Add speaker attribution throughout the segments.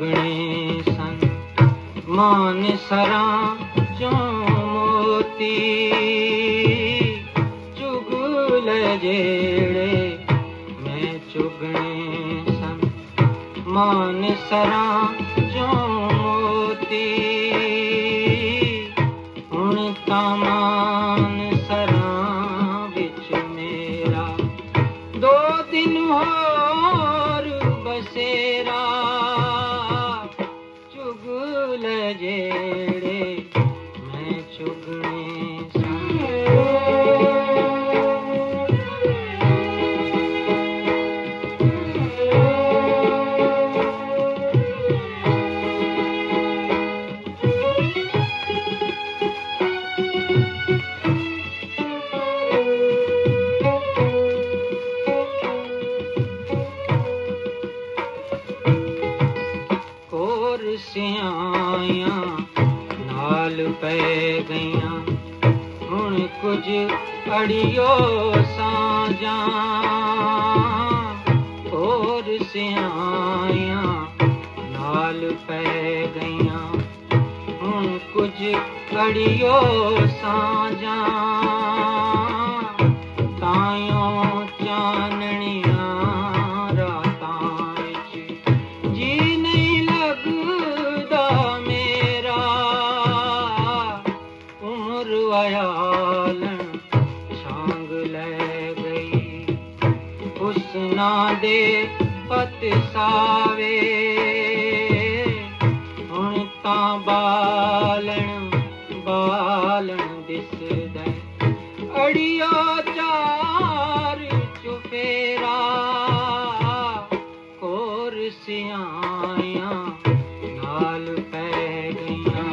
Speaker 1: गणेशन, मान सरा चो मोती चुगुल जेड़े, मैं चुगणेशन मान सरा चो मोती हुन मान सरा बिच मेरा दो दिन हो ਗਈਆਂ। ਹੁਣ ਕੁਝ ਅੜਿਓ ਸਾਜਾਂ ਕੋਰ ਸਿਆਈਆਂ ਨਾਲ ਪੈ ਗਈਆਂ। ਹੁਣ ਕੁਝ ਅੜਿਓ ਸਾਜਾਂ ਹੁਸਨਾ ਦੇ ਪਤ ਸਾਵੇ। ਹੁਣ ਤਾਂ ਬਾਲਣ ਬਾਲਣ ਦਿਸਦਾ ਅੜਿਓ ਚਾਰ ਚੁਫੇਰਾ ਕੋਰ ਸਿਆਇਆ ਨਾਲ ਪੈ ਗਈਆਂ।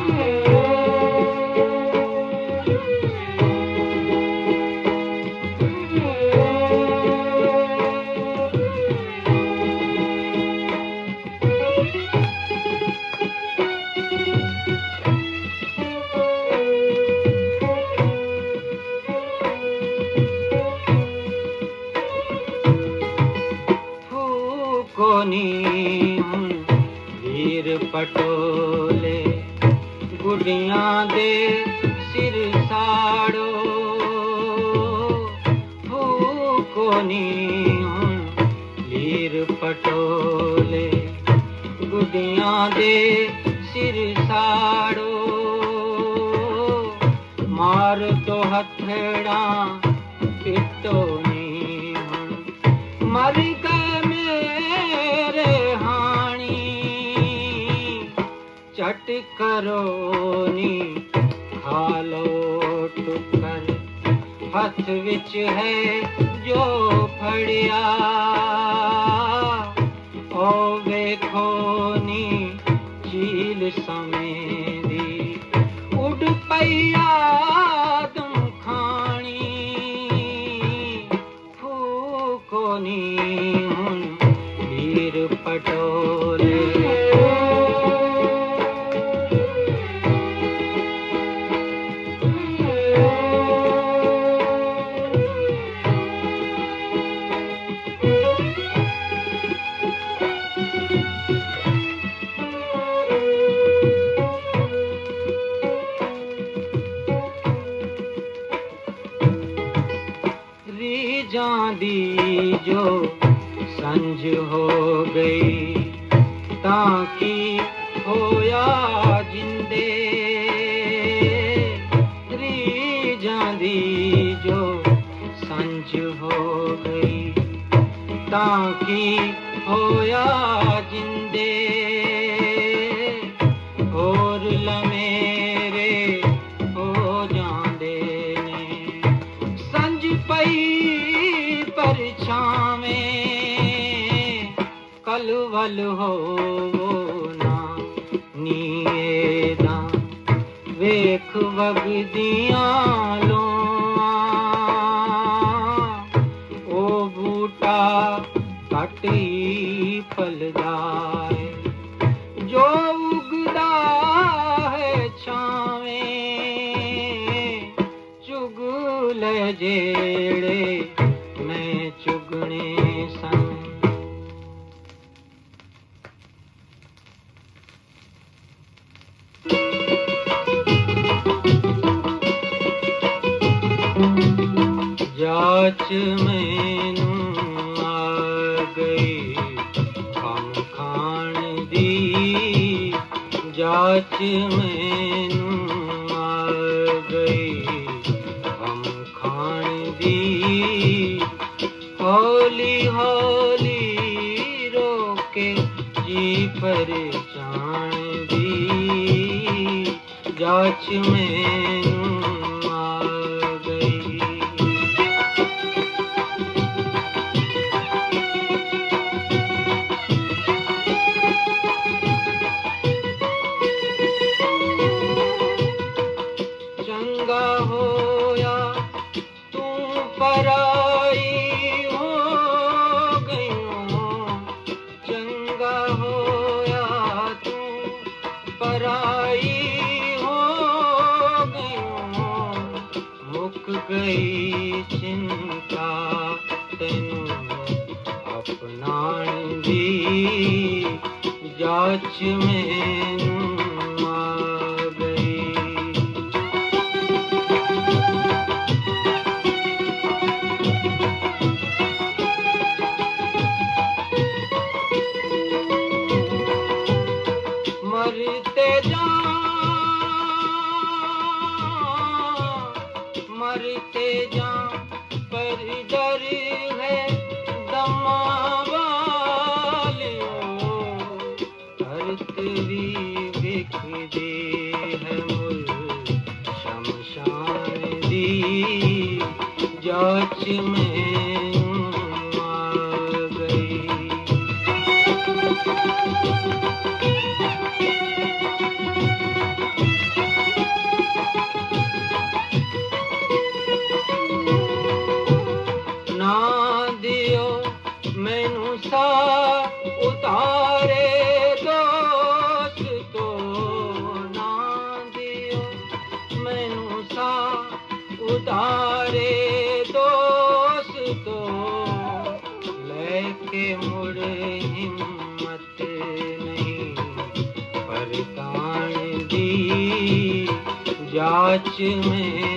Speaker 1: ਹੁਣ ਵੀਰ ਪਟੋਲੇ ਗੁੱਡੀਆਂ ਦੇ ਸਿਰ ਸਾੜੋ। ਫੂਕੋਨੀ ਹੁਣ ਵੀਰ ਪਟੋਲੇ ਗੁੱਡੀਆਂ ਦੇ ਸਿਰ ਸਾੜੋ। ਮਾਰ ਦੋ ਹੱਥੜਾਂ ਪਿੱਟੋ ਨੀ ਹੁਣ। ਮਰ ਚਟ ਕਰੋ ਨੀ ਖਾ ਲੋ ਟੁਕਰ ਹੱਥ ਵਿੱਚ ਹੈ ਜੋ ਫੜਿਆ ਓ ਵੇਖੋ ਨੀ ਝੀਲ ਸਮੇਂ ਦੀ ਉੱਡ ਪਈਆ मुझ हो गई। पल हो ना नीदा वेख बगदिया लो ओ बूटा कटी फल जाए। जो उगदा है छावे चुगल जेड़े सच में आ गई। हम खान दी, जाच में आ गई। हम खान दी, हौली हौली रोके जी पर दी। जाच में ठहराई मुक गई चिंता तेनु। अपनाण दी जाच में मरते जा पर डर है दमा वालियों धरती विखदी है दी, जाच में आ गई। अच्छा उतारे दोस्त ना दियो। मैनू उतारे दोस्त तो लेके मुड़ हिम्मत नहीं। पर जाच में